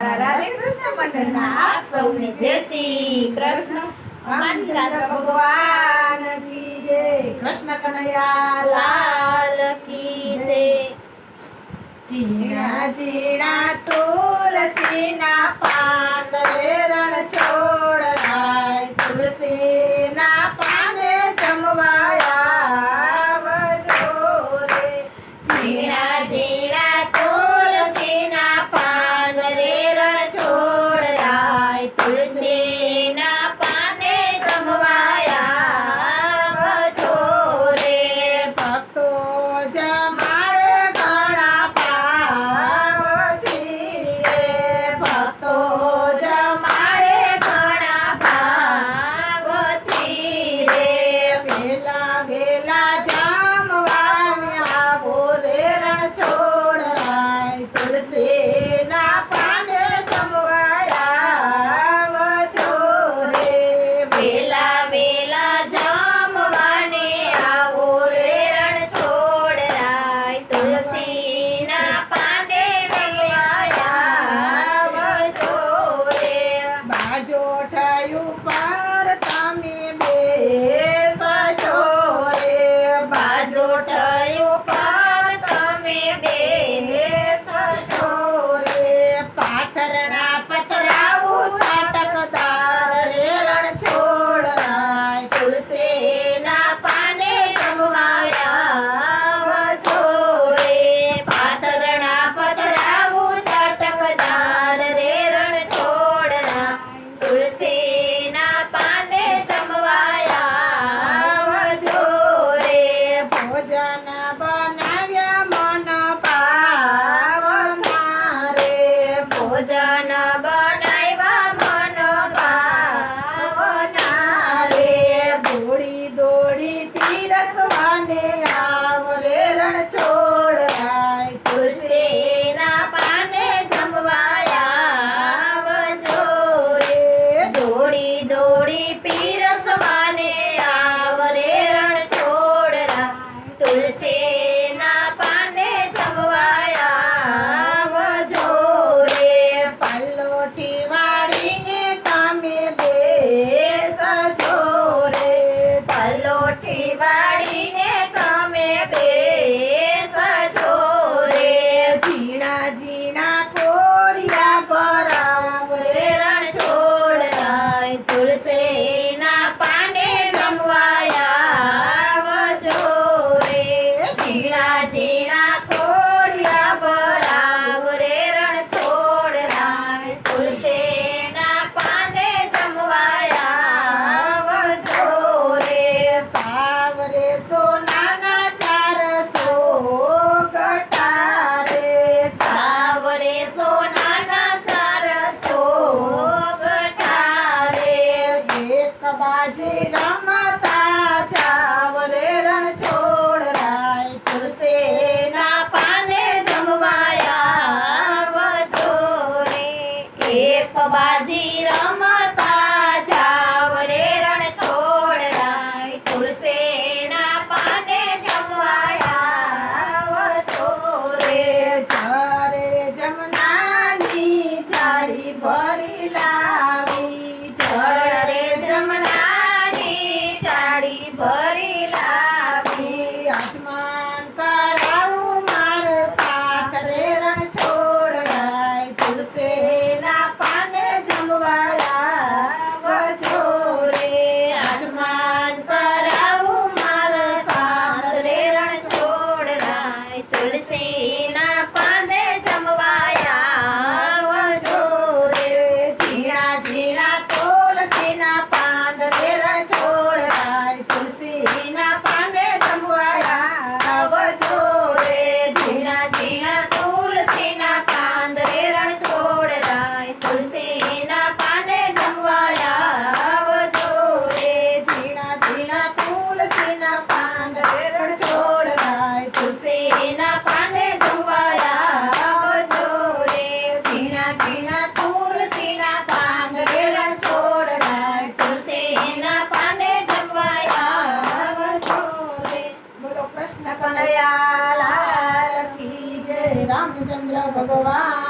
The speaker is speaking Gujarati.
રાધે શ્રી કૃષ્ણ. ભગવાન કી કૃષ્ણ કનૈયા લાલ કી જય. જીણા જીણા તુલસીના બાજી રમતા ચાવરે રણ છોડ રાય તુલસે ના પાને જમવાયા વચોરે. એક બાજી રમતા ચાવરે રણ છોડ રાય તુલસે ના પાને જમવાયા વચોરે. ચારે જમનાની ચારી ભરી લાય કનૈયા લાલ કી જય. રામચંદ્ર ભગવાન.